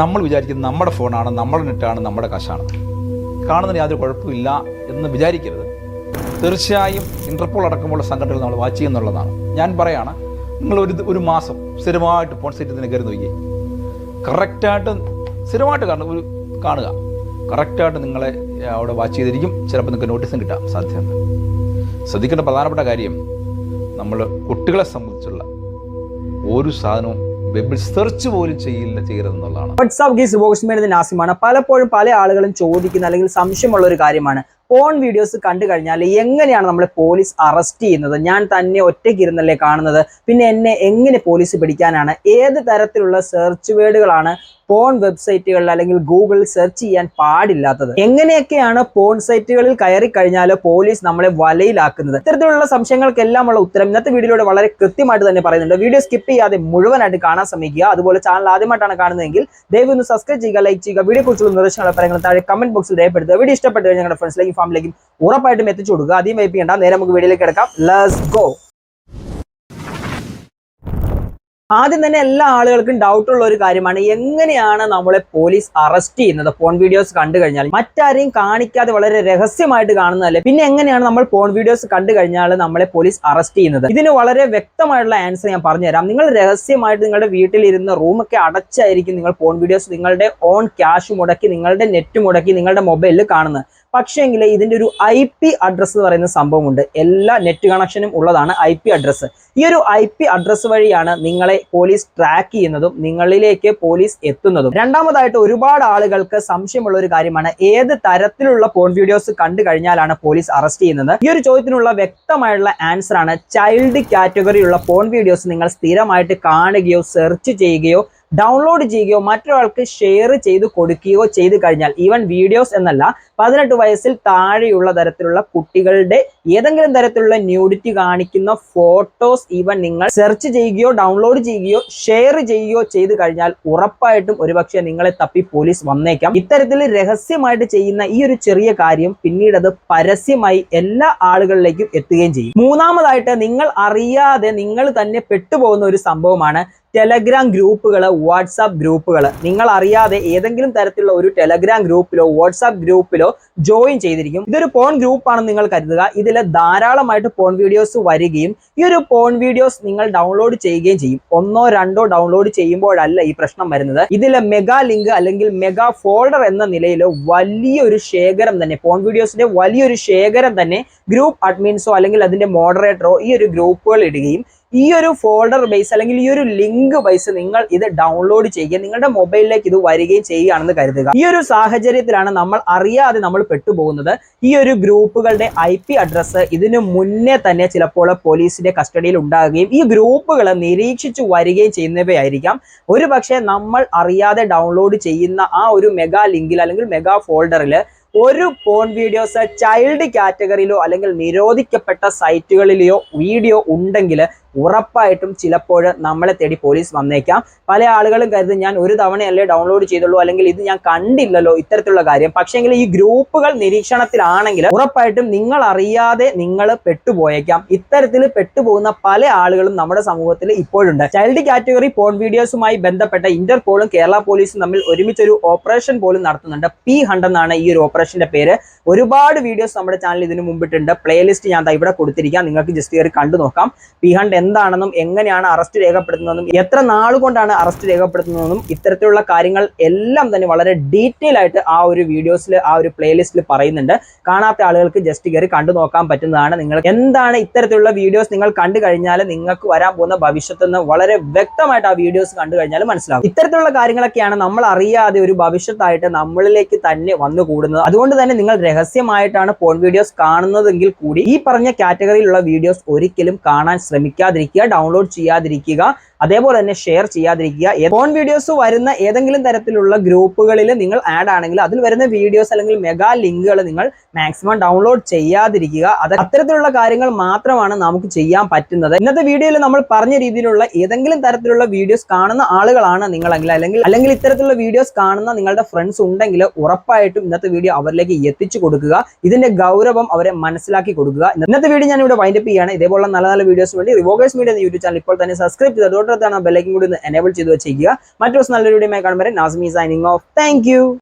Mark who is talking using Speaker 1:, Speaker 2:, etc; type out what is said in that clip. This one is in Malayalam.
Speaker 1: നമ്മൾ വിചാരിക്കുന്നത് നമ്മുടെ ഫോണാണ് നമ്മുടെ നെറ്റാണ് നമ്മുടെ കാശാണ്. കാണുന്നതിന് യാതൊരു കുഴപ്പമില്ല എന്ന് വിചാരിക്കരുത്. തീർച്ചയായും ഇന്റർപോൾ അടക്കമുള്ള സംഘടനകൾ നമ്മൾ വാച്ച് ചെയ്യുന്നുള്ളതാണ്. ഞാൻ പറയാണ് നിങ്ങൾ ഒരു ഒരു മാസം സ്ഥിരമായിട്ട് ഫോൺ സെറ്റിൽ കയറി നോക്കി കറക്റ്റായിട്ട് സ്ഥിരമായിട്ട് കാണുക ഒരു കാണുക. കറക്റ്റായിട്ട് നിങ്ങളെ അവിടെ വാച്ച് ചെയ്തിരിക്കും. ചിലപ്പോൾ നിങ്ങൾക്ക് നോട്ടീസും കിട്ടാം സാധ്യതയുണ്ട്. ശ്രദ്ധിക്കേണ്ട പ്രധാനപ്പെട്ട കാര്യം നമ്മൾ കുട്ടികളെ സംബന്ധിച്ചുള്ള ഒരു സാധനവും വെബിൽ സെർച്ച് പോലും ചെയ്യില്ല ചെയ്യരുതെന്നുള്ളതാണ്.
Speaker 2: വാട്സാപ്പ് ഗീസ് ബോക്സ്മേൻ നാസിമാണ്. പലപ്പോഴും പല ആളുകളും ചോദിക്കുന്ന അല്ലെങ്കിൽ സംശയമുള്ള ഒരു കാര്യമാണ്. ഫോൺ വീഡിയോസ് കണ്ടു കഴിഞ്ഞാൽ എങ്ങനെയാണ് നമ്മളെ പോലീസ് അറസ്റ്റ് ചെയ്യുന്നത്? ഞാൻ തന്നെ ഒറ്റയ്ക്ക് ഇരുന്നല്ലേ കാണുന്നത്? പിന്നെ എന്നെ എങ്ങനെ പോലീസ് പിടിക്കാനാണ്? ഏത് തരത്തിലുള്ള സെർച്ച് വേർഡുകളാണ് പോൺ വെബ്സൈറ്റുകളിൽ അല്ലെങ്കിൽ ഗൂഗിൾ സെർച്ച് ചെയ്യാൻ പാടില്ലാത്തത്. എങ്ങനെയൊക്കെയാണ് പോൺ സൈറ്റുകളിൽ കയറി കഴിഞ്ഞാൽ പോലീസ് നമ്മളെ വലയിലാക്കുന്നത്? ഇത്തരത്തിലുള്ള സംശയങ്ങൾക്കെല്ലാമുള്ള ഉത്തരം ഇന്നത്തെ വീഡിയോയിലൂടെ വളരെ കൃത്യമായിട്ട് തന്നെ പറയുന്നുണ്ട്. വീഡിയോ സ്കിപ്പ് ചെയ്യാതെ മുഴുവനായിട്ട് കാണാൻ ശ്രമിക്കുക. അതുപോലെ ചാനൽ ആദ്യമായിട്ടാണ് കാണുന്നതെങ്കിൽ ദയവ് ഒന്ന് സബ്സ്ക്രൈബ് ചെയ്യുക ലൈക്ക് ചെയ്യുക വീഡിയോ കുറിച്ചുള്ള നിർദ്ദേശങ്ങൾ പറയുന്നത് താഴെ കമന്റ് ബോക്സിൽ രേഖപ്പെടുത്തുക. വീഡിയോ ഇഷ്ടപ്പെട്ട് കഴിഞ്ഞാൽ ഞങ്ങളുടെ ഫ്രണ്ട്സിലേക്കും ഫാമിലേക്കും ഉറപ്പായിട്ടും എത്തിച്ചു കൊടുക്കുക ആദ്യം വൈപ്പ് ചെയ്യേണ്ട നേരെ നമുക്ക് വീഡിയോയിലേക്ക് കിടക്കാം. ലെറ്റ്സ് ഗോ ആദ്യം തന്നെ എല്ലാ ആളുകൾക്കും ഡൗട്ട് ഉള്ള ഒരു കാര്യമാണ് എങ്ങനെയാണ് നമ്മളെ പോലീസ് അറസ്റ്റ് ചെയ്യുന്നത്? ഫോൺ വീഡിയോസ് കണ്ടു കഴിഞ്ഞാൽ മറ്റാരെയും കാണിക്കാതെ വളരെ രഹസ്യമായിട്ട് കാണുന്നതല്ലേ? പിന്നെ എങ്ങനെയാണ് നമ്മൾ ഫോൺ വീഡിയോസ് കണ്ടു കഴിഞ്ഞാൽ നമ്മളെ പോലീസ് അറസ്റ്റ് ചെയ്യുന്നത്? ഇതിന് വളരെ വ്യക്തമായിട്ടുള്ള ആൻസർ ഞാൻ പറഞ്ഞുതരാം. നിങ്ങൾ രഹസ്യമായിട്ട് നിങ്ങളുടെ വീട്ടിലിരുന്ന് റൂമൊക്കെ അടച്ചായിരിക്കും നിങ്ങൾ ഫോൺ വീഡിയോസ് നിങ്ങളുടെ ഓൺ ക്യാഷ് മുടക്കി നിങ്ങളുടെ നെറ്റ് മുടക്കി നിങ്ങളുടെ മൊബൈലിൽ കാണുന്നത്. പക്ഷേങ്കിൽ ഇതിന്റെ ഒരു ഐ പി അഡ്രസ്സ് എന്ന് പറയുന്ന സംഭവമുണ്ട്. എല്ലാ നെറ്റ് കണക്ഷനും ഉള്ളതാണ് ഐ പി അഡ്രസ്സ് ഈ ഒരു ഐ പി അഡ്രസ്സ് വഴിയാണ് നിങ്ങളെ പോലീസ് ട്രാക്ക് ചെയ്യുന്നതും നിങ്ങളിലേക്ക് പോലീസ് എത്തുന്നതും. രണ്ടാമതായിട്ട് ഒരുപാട് ആളുകൾക്ക് സംശയമുള്ള ഒരു കാര്യമാണ്. ഏത് തരത്തിലുള്ള പോൺ വീഡിയോസ് കണ്ടു കഴിഞ്ഞാലാണ് പോലീസ് അറസ്റ്റ് ചെയ്യുന്നത്? ഈ ഒരു ചോദ്യത്തിനുള്ള വ്യക്തമായുള്ള ആൻസർ ആണ്. ചൈൽഡ് കാറ്റഗറിയുള്ള പോൺ വീഡിയോസ് നിങ്ങൾ സ്ഥിരമായിട്ട് കാണുകയോ സെർച്ച് ചെയ്യുകയോ ഡൗൺലോഡ് ചെയ്യുകയോ മറ്റൊരാൾക്ക് ഷെയർ ചെയ്ത് കൊടുക്കുകയോ ചെയ്തു കഴിഞ്ഞാൽ ഈവൻ വീഡിയോസ് എന്നല്ല പതിനെട്ട് വയസ്സിൽ താഴെയുള്ള തരത്തിലുള്ള കുട്ടികളുടെ ഏതെങ്കിലും തരത്തിലുള്ള ന്യൂഡിറ്റി കാണിക്കുന്ന ഫോട്ടോസ് ഈവൻ നിങ്ങൾ സെർച്ച് ചെയ്യുകയോ ഡൗൺലോഡ് ചെയ്യുകയോ ഷെയർ ചെയ്യുകയോ ചെയ്തു കഴിഞ്ഞാൽ ഉറപ്പായിട്ടും ഒരുപക്ഷെ നിങ്ങളെ തപ്പി പോലീസ് വന്നേക്കാം. ഇത്തരത്തിൽ രഹസ്യമായിട്ട് ചെയ്യുന്ന ഈ ഒരു ചെറിയ കാര്യം പിന്നീട് അത് പരസ്യമായി എല്ലാ ആളുകളിലേക്കും എത്തുകയും ചെയ്യും. മൂന്നാമതായിട്ട് നിങ്ങൾ അറിയാതെ നിങ്ങൾ തന്നെ പെട്ടുപോകുന്ന ഒരു സംഭവമാണ് ടെലഗ്രാം ഗ്രൂപ്പുകൾ വാട്സാപ്പ് ഗ്രൂപ്പുകൾ നിങ്ങൾ അറിയാതെ ഏതെങ്കിലും തരത്തിലുള്ള ഒരു ടെലഗ്രാം ഗ്രൂപ്പിലോ വാട്സാപ്പ് ഗ്രൂപ്പിലോ ജോയിൻ ചെയ്തിരിക്കും. ഇതൊരു പോൺ ഗ്രൂപ്പാണെന്ന് നിങ്ങൾ കരുതുക. ഇതിൽ ധാരാളമായിട്ട് പോൺ വീഡിയോസ് വരികയും ഈ ഒരു പോൺ വീഡിയോസ് നിങ്ങൾ ഡൗൺലോഡ് ചെയ്യുകയും ചെയ്യും. ഒന്നോ രണ്ടോ ഡൗൺലോഡ് ചെയ്യുമ്പോഴല്ല ഈ പ്രശ്നം വരുന്നത്. ഇതിലെ മെഗാ ലിങ്ക് അല്ലെങ്കിൽ മെഗാ ഫോൾഡർ എന്ന നിലയിൽ വലിയൊരു ശേഖരം തന്നെ പോൺ വീഡിയോസിന്റെ വലിയൊരു ശേഖരം തന്നെ ഗ്രൂപ്പ് അഡ്മിൻസോ അല്ലെങ്കിൽ അതിന്റെ മോഡറേറ്ററോ ഈ ഒരു ഗ്രൂപ്പുകൾ ഇടുകയും ഈ ഒരു ഫോൾഡർ ബേസ് അല്ലെങ്കിൽ ഈ ഒരു ലിങ്ക് ബേസ് നിങ്ങൾ ഇത് ഡൗൺലോഡ് ചെയ്യുക നിങ്ങളുടെ മൊബൈലിലേക്ക് ഇത് വരികയും ചെയ്യുകയാണെന്ന് കരുതുക. ഈ ഒരു സാഹചര്യത്തിലാണ് നമ്മൾ അറിയാതെ നമ്മൾ പെട്ടുപോകുന്നത്. ഈ ഒരു ഗ്രൂപ്പുകളുടെ ഐ പി അഡ്രസ്സ് ഇതിനു മുന്നേ തന്നെ ചിലപ്പോൾ പോലീസിന്റെ കസ്റ്റഡിയിൽ ഉണ്ടാകുകയും ഈ ഗ്രൂപ്പുകൾ നിരീക്ഷിച്ചു വരികയും ചെയ്യുന്നവയായിരിക്കാം. ഒരു പക്ഷേ നമ്മൾ അറിയാതെ ഡൗൺലോഡ് ചെയ്യുന്ന ആ ഒരു മെഗാ ലിങ്കിൽ അല്ലെങ്കിൽ മെഗാ ഫോൾഡറിൽ ഒരു പോൺ വീഡിയോസ് ചൈൽഡ് കാറ്റഗറിയിലോ അല്ലെങ്കിൽ നിരോധിക്കപ്പെട്ട സൈറ്റുകളിലെയോ വീഡിയോ ഉണ്ടെങ്കിൽ ഉറപ്പായിട്ടും ചിലപ്പോൾ നമ്മളെ തേടി പോലീസ് വന്നേക്കാം. പല ആളുകളും കരുതും ഞാൻ ഒരു തവണയല്ലേ ഡൗൺലോഡ് ചെയ്തുള്ളൂ അല്ലെങ്കിൽ ഇത് ഞാൻ കണ്ടില്ലല്ലോ ഇത്തരത്തിലുള്ള കാര്യം. പക്ഷേങ്കിൽ ഈ ഗ്രൂപ്പുകൾ നിരീക്ഷണത്തിലാണെങ്കിൽ ഉറപ്പായിട്ടും നിങ്ങൾ അറിയാതെ നിങ്ങൾ പെട്ടുപോയേക്കാം. ഇത്തരത്തിൽ പെട്ടുപോകുന്ന പല ആളുകളും നമ്മുടെ സമൂഹത്തിൽ ഇപ്പോഴുണ്ട്. ചൈൽഡ് കാറ്റഗറി പോൺ വീഡിയോസുമായി ബന്ധപ്പെട്ട ഇന്റർപോളും കേരള പോലീസും തമ്മിൽ ഒരുമിച്ചൊരു ഓപ്പറേഷൻ പോലും നടത്തുന്നുണ്ട്. പി ഹണ്ട് എന്നാണ് ഈ ഒരു ഓപ്പറേഷന്റെ പേര്. ഒരുപാട് വീഡിയോസ് നമ്മുടെ ചാനൽ ഇതിനു മുമ്പിട്ടുണ്ട്. പ്ലേലിസ്റ്റ് ഞാൻ ഇവിടെ കൊടുത്തിരിക്കാം. നിങ്ങൾക്ക് ജസ്റ്റ് കയറി കണ്ടു നോക്കാം പി ഹണ്ട് എന്താണെന്നും എങ്ങനെയാണ് അറസ്റ്റ് രേഖപ്പെടുത്തുന്നതെന്നും എത്ര നാളുകൊണ്ടാണ് അറസ്റ്റ് രേഖപ്പെടുത്തുന്നതെന്നും ഇത്തരത്തിലുള്ള കാര്യങ്ങൾ എല്ലാം തന്നെ വളരെ ഡീറ്റെയിൽ ആയിട്ട് ആ ഒരു വീഡിയോസിൽ ആ ഒരു പ്ലേലിസ്റ്റിൽ പറയുന്നുണ്ട്. കാണാത്ത ആളുകൾക്ക് ജസ്റ്റ് കയറി കണ്ടു നോക്കാൻ പറ്റുന്നതാണ് നിങ്ങൾ. എന്താണ് ഇത്തരത്തിലുള്ള വീഡിയോസ് നിങ്ങൾ കണ്ടു കഴിഞ്ഞാൽ നിങ്ങൾക്ക് വരാൻ പോകുന്ന ഭവിഷ്യത്തിൽ നിന്ന് വളരെ വ്യക്തമായിട്ട് ആ വീഡിയോസ് കണ്ടു കഴിഞ്ഞാൽ മനസ്സിലാവും. ഇത്തരത്തിലുള്ള കാര്യങ്ങളൊക്കെയാണ് നമ്മൾ അറിയാതെ ഒരു ഭവിഷ്യത്തായിട്ട് നമ്മളിലേക്ക് തന്നെ വന്നു കൂടുന്നത്. അതുകൊണ്ട് തന്നെ നിങ്ങൾ രഹസ്യമായിട്ടാണ് പോൺ വീഡിയോസ് കാണുന്നതെങ്കിൽ കൂടി ഈ പറഞ്ഞ കാറ്റഗറിയിലുള്ള വീഡിയോസ് ഒരിക്കലും കാണാൻ ശ്രമിക്കാതിരിക്കുക ഡൗൺലോഡ് ചെയ്യാതിരിക്കുക അതേപോലെ തന്നെ ഷെയർ ചെയ്യാതിരിക്കുക. ഫോൺ വീഡിയോസ് വരുന്ന ഏതെങ്കിലും തരത്തിലുള്ള ഗ്രൂപ്പുകളിൽ നിങ്ങൾ ആഡ് ആണെങ്കിൽ അതിൽ വരുന്ന വീഡിയോസ് അല്ലെങ്കിൽ മെഗാ ലിങ്കുകൾ നിങ്ങൾ മാക്സിമം ഡൗൺലോഡ് ചെയ്യാതിരിക്കുക. അത് അത്തരത്തിലുള്ള കാര്യങ്ങൾ മാത്രമാണ് നമുക്ക് ചെയ്യാൻ പറ്റുന്നത്. ഇന്നത്തെ വീഡിയോയിൽ നമ്മൾ പറഞ്ഞ രീതിയിലുള്ള ഏതെങ്കിലും തരത്തിലുള്ള വീഡിയോസ് കാണുന്ന ആളുകളാണ് നിങ്ങളെങ്കിൽ അല്ലെങ്കിൽ അല്ലെങ്കിൽ ഇത്തരത്തിലുള്ള വീഡിയോസ് കാണുന്ന നിങ്ങളുടെ ഫ്രണ്ട്സ് ഉണ്ടെങ്കിൽ ഉറപ്പായിട്ടും ഇന്നത്തെ വീഡിയോ അവരിലേക്ക് എത്തിച്ചു കൊടുക്കുക. ഇതിന്റെ ഗൗരവം അവരെ മനസ്സിലാക്കി കൊടുക്കുക. ഇന്നത്തെ വീഡിയോ ഞാൻ ഇവിടെ വൈൻഡപ്പ് ചെയ്യാണ് ഇതേപോലുള്ള നല്ല നല്ല വീഡിയോസ് വേണ്ടി റിവോക വ്ളോഗേഴ്സ് മീഡിയ എന്ന യൂട്യൂബ് ചാനൽ ഇപ്പോൾ തന്നെ സബ്സ്ക്രൈബ് ചെയ്ത് തൊട്ടടുത്താണ് ബെല്ലൈക്കും കൂടി ഒന്ന് എനേബിൾ ചെയ്ത് വെച്ചിരിക്കുക. മറ്റു ദിവസം നല്ലൊരു വീഡിയോ കാണുമ്പോൾ നാസ്മി സൈനിങ് ഓഫ് താങ്ക്